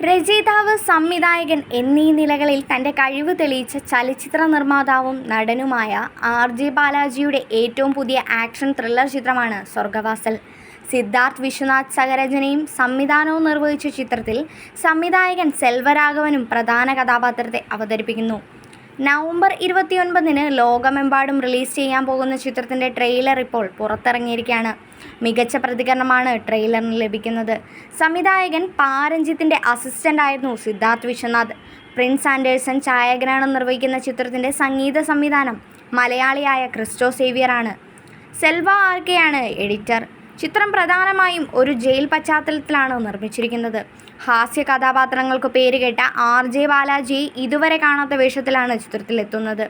രചയിതാവ് സംവിധായകൻ എന്നീ നിലകളിൽ തന്റെ കഴിവ് തെളിയിച്ച ചലച്ചിത്ര നിർമ്മാതാവും നടനുമായ ആർ ജെ ബാലാജിയുടെ ഏറ്റവും പുതിയ ആക്ഷൻ ത്രില്ലർ ചിത്രമാണ് സ്വർഗവാസൽ സിദ്ധാർത്ഥ് വിശ്വനാഥ് സഹരചനയും സംവിധാനവും നിർവഹിച്ച ചിത്രത്തിൽ സംവിധായകൻ സെൽവരാഘവനും പ്രധാന കഥാപാത്രത്തെ അവതരിപ്പിക്കുന്നു. നവംബർ ഇരുപത്തിയൊൻപതിന് ലോകമെമ്പാടും റിലീസ് ചെയ്യാൻ പോകുന്ന ചിത്രത്തിന്റെ ട്രെയിലർ ഇപ്പോൾ പുറത്തിറങ്ങിയിരിക്കുകയാണ്. മികച്ച പ്രതികരണമാണ് ട്രെയിലറിന് ലഭിക്കുന്നത്. സംവിധായകൻ പാരഞ്ജിത്തിന്റെ അസിസ്റ്റന്റ് ആയിരുന്നു സിദ്ധാർത്ഥ് വിശ്വനാഥ്. പ്രിൻസ് ആൻഡേഴ്സൺ ഛായാഗ്രഹണം നിർവഹിക്കുന്ന ചിത്രത്തിന്റെ സംഗീത സംവിധാനം മലയാളിയായ ക്രിസ്റ്റോ സേവിയറാണ്. സെൽവ ആർ കെയാണ് എഡിറ്റർ. ചിത്രം പ്രധാനമായും ഒരു ജയിൽ പശ്ചാത്തലത്തിലാണ് നിർമ്മിച്ചിരിക്കുന്നത്. ഹാസ്യ കഥാപാത്രങ്ങൾക്ക് പേരുകേട്ട ആർ ജെ ബാലാജി ഇതുവരെ കാണാത്ത വേഷത്തിലാണ് ചിത്രത്തിലെത്തുന്നത്.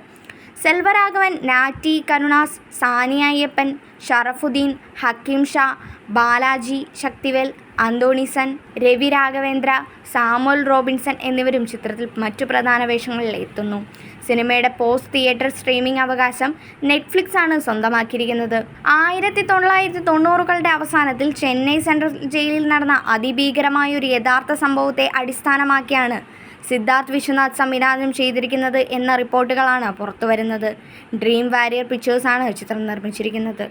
സെൽവരാഘവൻ നാറ്റി കരുണാസ് സാനിയ അയ്യപ്പൻ ഷറഫുദ്ദീൻ ഹക്കീം ഷാ ബാലാജി ശക്തിവേൽ അന്തോണിസൺ രവി രാഘവേന്ദ്ര സാമുൽ റോബിൻസൺ എന്നിവരും ചിത്രത്തിൽ മറ്റു പ്രധാന വേഷങ്ങളിൽ എത്തുന്നു. സിനിമയുടെ പോസ്റ്റ് തിയേറ്റർ സ്ട്രീമിംഗ് അവകാശം നെറ്റ്ഫ്ലിക്സ് ആണ് സ്വന്തമാക്കിയിരിക്കുന്നത്. ആയിരത്തി തൊള്ളായിരത്തി തൊണ്ണൂറുകളുടെ അവസാനത്തിൽ ചെന്നൈ സെൻട്രൽ ജയിലിൽ നടന്ന അതിഭീകരമായ ഒരു യഥാർത്ഥ സംഭവത്തെ അടിസ്ഥാനമാക്കിയാണ് സിദ്ധാർത്ഥ് വിശ്വനാഥ് സംവിധാനം ചെയ്തിരിക്കുന്നത് എന്ന റിപ്പോർട്ടുകളാണ് പുറത്തുവരുന്നത്. ഡ്രീം വാരിയർ പിക്ചേഴ്സാണ് ചിത്രം നിർമ്മിച്ചിരിക്കുന്നത്.